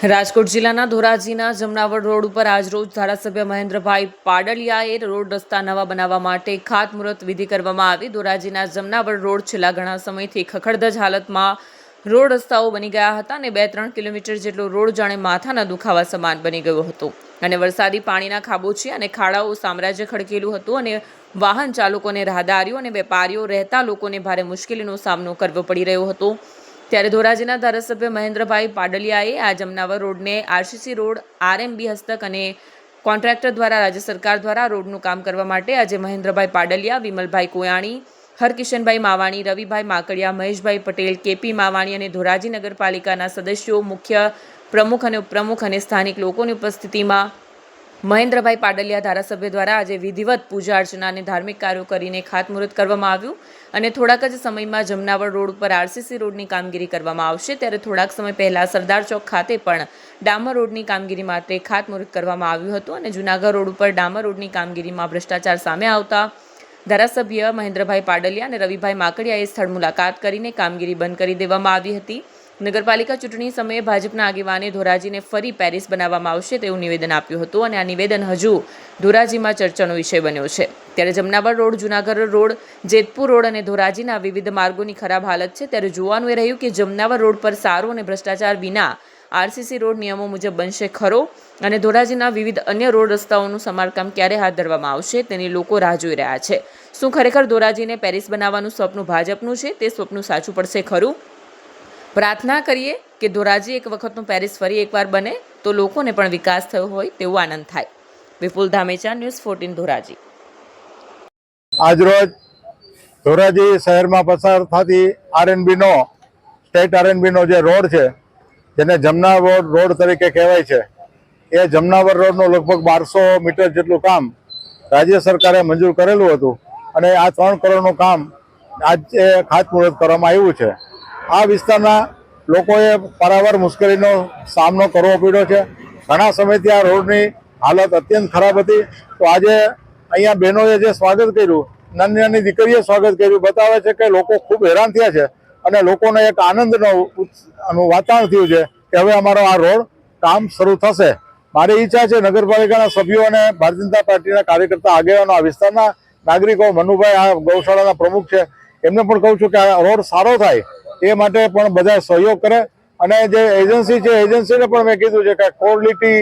રાજકોટ જિલ્લાના ધોરાજીના જમનાવડ રોડ ઉપર આજરોજ ધારાસભ્ય મહેન્દ્રભાઈ પાડલિયાએ રોડ રસ્તા નવા બનાવવા માટે ખાતમુહૂર્ત વિધિ કરવામાં આવી. ધોરાજીના જમનાવડ રોડ છેલ્લા ઘણા સમયથી ખખડધજ હાલતમાં રોડ રસ્તાઓ બની ગયા હતા અને બે ત્રણ કિલોમીટર જેટલો રોડ જાણે માથાના દુખાવા સમાન બની ગયો હતો. અને વરસાદી પાણીના ખાબોચિયા અને ખાડાઓ સામ્રાજ્ય ખડકેલું હતું અને વાહન ચાલકોને રાહદારીઓ અને વેપારીઓ રહેતા લોકોને ભારે મુશ્કેલીનો સામનો કરવો પડી રહ્યો હતો. ત્યારે ધોરાજીના ધારાસભ્ય મહેન્દ્રભાઈ પાડલિયાએ આ જમનાવર રોડને આરસીસી રોડ, આરએમબી હસ્તક અને કોન્ટ્રાક્ટર દ્વારા રાજ્ય સરકાર દ્વારા રોડનું કામ કરવા માટે આજે મહેન્દ્રભાઈ પાડલિયા, વિમલભાઈ કોયાણી, હરકિશનભાઈ માવાણી, રવિભાઈ માકડિયા, મહેશભાઈ પટેલ, કેપી માવાણી અને ધોરાજી નગરપાલિકાના સદસ્યો, મુખ્ય પ્રમુખ અને ઉપપ્રમુખ અને સ્થાનિક લોકોની ઉપસ્થિતિમાં મહેન્દ્રભાઈ પાડલિયા ધારાસભ્ય દ્વારા આજે વિધિવત પૂજા અર્ચના અને ધાર્મિક કાર્યો કરીને ખાતમુહૂર્ત કરવામાં આવ્યું અને થોડાક જ સમયમાં જમનાવડ રોડ ઉપર આરસીસી રોડની કામગીરી કરવામાં આવશે. ત્યારે થોડાક સમય પહેલા સરદાર ચોક ખાતે પણ ડામર રોડની કામગીરી માટે ખાતમુહૂર્ત કરવામાં આવ્યું હતું અને જૂનાગઢ રોડ ઉપર ડામર રોડની કામગીરીમાં ભ્રષ્ટાચાર સામે આવતા ધારાસભ્ય મહેન્દ્રભાઈ પાડલિયા અને રવિભાઈ માકડિયાએ સ્થળ મુલાકાત કરીને કામગીરી બંધ કરી દેવામાં આવી હતી. નગરપાલિકા ચૂંટણી સમયે ભાજપના આગેવાને ધોરાજીને ફરી પેરિસ બનાવવામાં આવશે તેવું નિવેદન આપ્યું હતું અને આ નિવેદન હજુ ધોરાજીમાં ચર્ચાનો વિષય બન્યો છે. ત્યારે Jamnavar road, Junagadh road, Jetpur road અને ધોરાજીના વિવિધ માર્ગોની ખરાબ હાલત છે. ત્યારે જોવાનું એ રહ્યું કે જમનાવર રોડ પર સારો અને ભ્રષ્ટાચાર વિના આરસીસી રોડ નિયમો મુજબ બનશે ખરો અને ધોરાજીના વિવિધ અન્ય રોડ રસ્તાઓનું સમારકામ ક્યારે હાથ ધરવામાં આવશે તેની લોકો રાહ જોઈ રહ્યા છે. શું ખરેખર ધોરાજીને પેરિસ બનાવવાનું સ્વપ્ન ભાજપનું છે? તે સ્વપ્ન સાચું પડશે ખરું? પ્રાર્થના કરીએ કે ધોરાજી એક વખતનું પેરિસ ફરી એકવાર બને તો લોકોને પણ વિકાસ થયો હોય તેવો આનંદ થાય. Vipul Dhamecha, news fourteen Dhoraji. આજરોજ ધોરાજી શહેરમાં પસાર થતી આરએનબીનો સ્ટેટ આરએનબીનો જે રોડ છે, જેને જમનાવર રોડ તરીકે કહેવાય છે, એ જમનાવર રોડનું લગભગ બારસો મીટર જેટલું કામ રાજ્ય સરકારે મંજૂર કરેલું હતું અને આ ત્રણ કરોડનું કામ આજે ખાતમુહૂર્ત કરવામાં આવ્યું છે. આ વિસ્તારના લોકોએ પારાવાર મુશ્કેલીનો સામનો કરવો પડ્યો છે. ઘણા સમયથી આ રોડની હાલત અત્યંત ખરાબ હતી. તો આજે અહીંયા બહેનોએ જે સ્વાગત કર્યું, નાની નાની દીકરીએ સ્વાગત કર્યું, બતાવે છે કે લોકો ખૂબ હેરાન થયા છે અને લોકોને એક આનંદનો ઉત્સ- વાતાવરણ થયું છે કે હવે અમારો આ રોડ કામ શરૂ થશે. મારી ઈચ્છા છે નગરપાલિકાના સભ્યો અને ભારતીય જનતા પાર્ટીના કાર્યકર્તા આગેવાનો આ વિસ્તારના નાગરિકો, મનુભાઈ આ ગૌશાળાના પ્રમુખ છે, એમને પણ કહું છું કે આ રોડ સારો થાય. એ માટે પણ બધા સહયોગ કરે. અને જે એજન્સી છે એજન્સીને પણ મેં કીધું છે કે ક્વોલિટી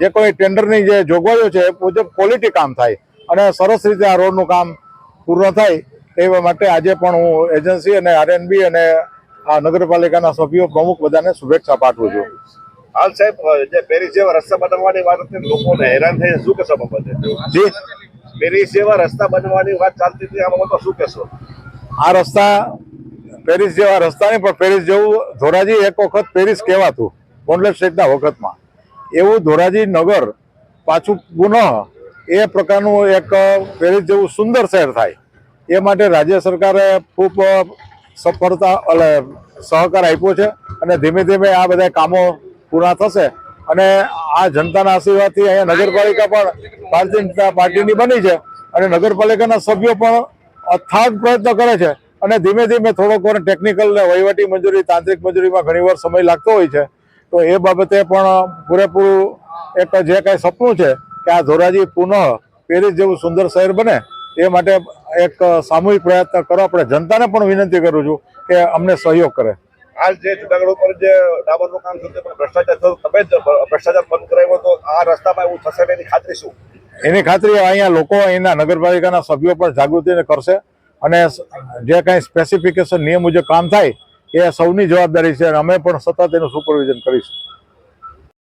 જે કોઈ ટેન્ડરની જે જોગવાઈઓ છે એ મુજબ ક્વોલિટી કામ થાય. અને સરસ રીતે આ રોડનું કામ પૂર્ણ થાય એ માટે આજે પણ હું એજન્સી અને આરએનબી અને આ નગરપાલિકાના સભ્યો પ્રમુખ બધાને શુભેચ્છા પાઠવું છું. હાલ સાહેબ જે પેરિસ જેવા રસ્તા બનાવવાની વાત હતી લોકોને હેરાન થઈ શું કહેશો બાબતે પેરિસ જેવા રસ્તા બનવાની વાત ચાલતી હતી આ બાબતમાં શું કહેશો? આ રસ્તા પેરિસ જેવા રસ્તા નહીં, પણ પેરિસ જેવું ધોરાજી એક વખત પેરિસ કહેવાતું કોન્ડલેટ સ્ટેટના વખતમાં. એવું ધોરાજી નગર પાછું પુનઃ એ પ્રકારનું એક પેરિસ જેવું સુંદર શહેર થાય. એ માટે રાજ્ય સરકારે ખૂબ સફળતા એટલે સહકાર આપ્યો છે અને ધીમે ધીમે આ બધા કામો પૂરા થશે. અને આ જનતાના આશીર્વાદથી અહીંયા નગરપાલિકા પણ ભારતીય જનતા પાર્ટીની બની છે અને નગરપાલિકાના સભ્યો પણ અથાગ પ્રયત્ન કરે છે. અને ધીમે ધીમે થોડોક વાર ટેકનિકલ વહીવટી મંજૂરી તાંત્રિક મંજૂરીમાં ઘણીવાર સમય લાગતો હોય છે. તો એ બાબતે પણ પૂરેપૂરું એક જે કાંઈ સપનું છે કે આ ધોરાજી પુનઃ પેરિસ જેવું સુંદર શહેર બને એ માટે એક સામૂહિક પ્રયત્ન કરો આપણે જનતાને પણ વિનંતી કરું છું કે અમને સહયોગ કરે. આ જે જુનાગઢ ઉપર જે ડામરનું કામ થયું છે પણ ભ્રષ્ટાચાર થયો તમે જ ભ્રષ્ટાચાર બંધ કરાવ્યો તો આ રસ્તામાં એવું થશે ને એની ખાતરી શું? એની ખાતરી અહીંયા લોકો અહીંના નગરપાલિકાના સભ્યો પણ જાગૃતિને કરશે. અને જે કાંઈ સ્પેસિફિકેશન નિયમ મુજબ કામ થાય, એ સૌની જવાબદારી છે અને અમે પણ સતત એનું સુપરવિઝન કરીશું.